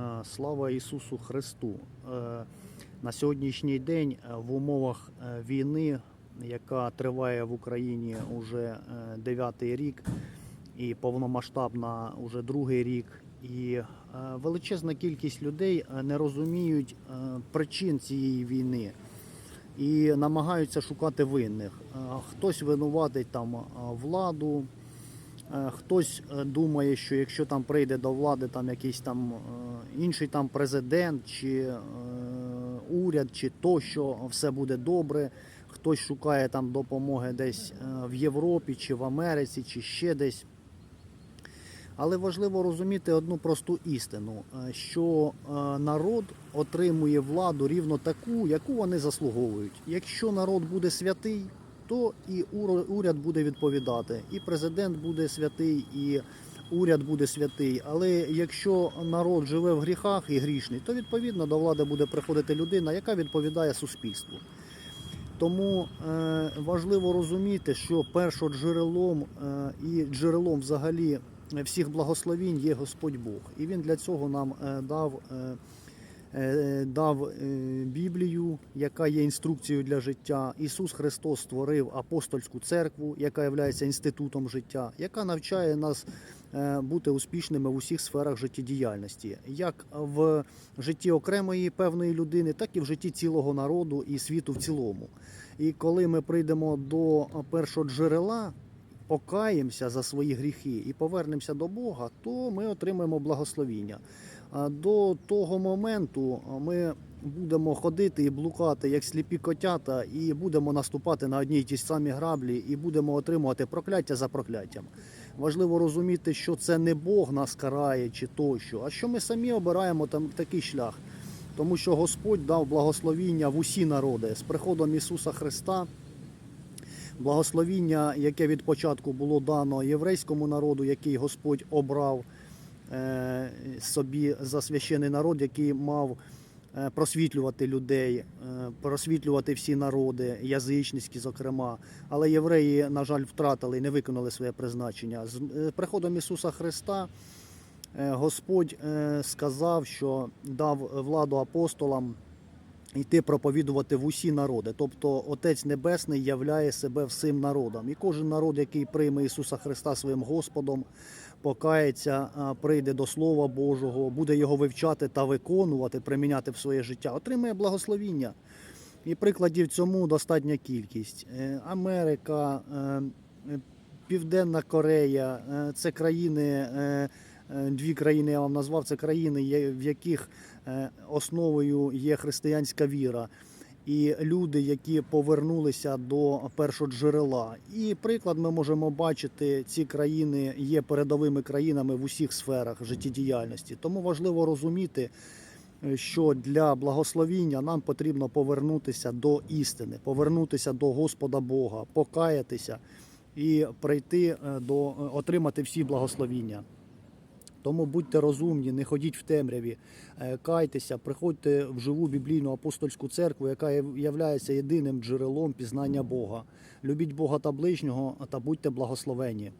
Е, Слава Ісусу Христу! Е, На сьогоднішній день е, в умовах війни, яка триває в Україні уже дев'ятий рік, і повномасштабна уже другий рік, і величезна кількість людей не розуміють причин цієї війни і намагаються шукати винних. Хтось винуватить там владу, Хтось думає, що якщо там прийде до влади там якийсь там інший там президент чи е, уряд, чи тощо, все буде добре. Хтось шукає там допомоги десь е, в Європі, чи в Америці, чи ще десь. Але важливо розуміти одну просту істину, е, що е, народ отримує владу рівно таку, яку вони заслуговують. Якщо народ буде святий, то і уряд буде відповідати, і президент буде святий, і уряд буде святий. Але якщо народ живе в гріхах і грішний, то відповідно до влади буде приходити людина, яка відповідає суспільству. Тому е, важливо розуміти, що першоджерелом е, і джерелом взагалі всіх благословінь є Господь Бог. І Він для цього нам е, дав, е, дав е, Біблію, яка є інструкцією для життя. Ісус Христос створив апостольську церкву, яка є інститутом життя, яка навчає нас е, бути успішними в усіх сферах життєдіяльності, як в житті окремої певної людини, так і в житті цілого народу і світу в цілому. І коли ми прийдемо до першого джерела, покаємося за свої гріхи і повернемося до Бога, то ми отримаємо благословіння. До того моменту ми будемо ходити і блукати як сліпі котята, і будемо наступати на одні й ті самі граблі, і будемо отримувати прокляття за прокляттям. Важливо розуміти, що це не Бог нас карає чи тощо, а що ми самі обираємо там такий шлях. Тому що Господь дав благословіння в усі народи з приходом Ісуса Христа. Благословіння, яке від початку було дано єврейському народу, який Господь обрав е, собі за священий народ, який мав е, просвітлювати людей, е, просвітлювати всі народи, язичницькі, зокрема. Але євреї, на жаль, втратили і не виконали своє призначення. З приходом Ісуса Христа Господь сказав, що дав владу апостолам йти проповідувати в усі народи. Тобто Отець Небесний являє себе всім народом. І кожен народ, який прийме Ісуса Христа своїм Господом, покається, прийде до Слова Божого, буде його вивчати та виконувати, приміняти в своє життя, отримає благословіння. І прикладів цьому достатня кількість. Е, Америка, е, Південна Корея е, це країни. Е, Дві країни я вам назвав, це країни, в яких е, основою є християнська віра. І люди, які повернулися до першого джерела. І приклад ми можемо бачити, ці країни є передовими країнами в усіх сферах життєдіяльності. Тому важливо розуміти, е, що для благословіння нам потрібно повернутися до істини, повернутися до Господа Бога, покаятися і прийти до отримати всі благословіння. Тому будьте розумні, не ходіть в темряві, е, кайтеся, приходьте в живу біблійну апостольську церкву, яка є єдиним джерелом пізнання Бога. Любіть Бога та ближнього та будьте благословені.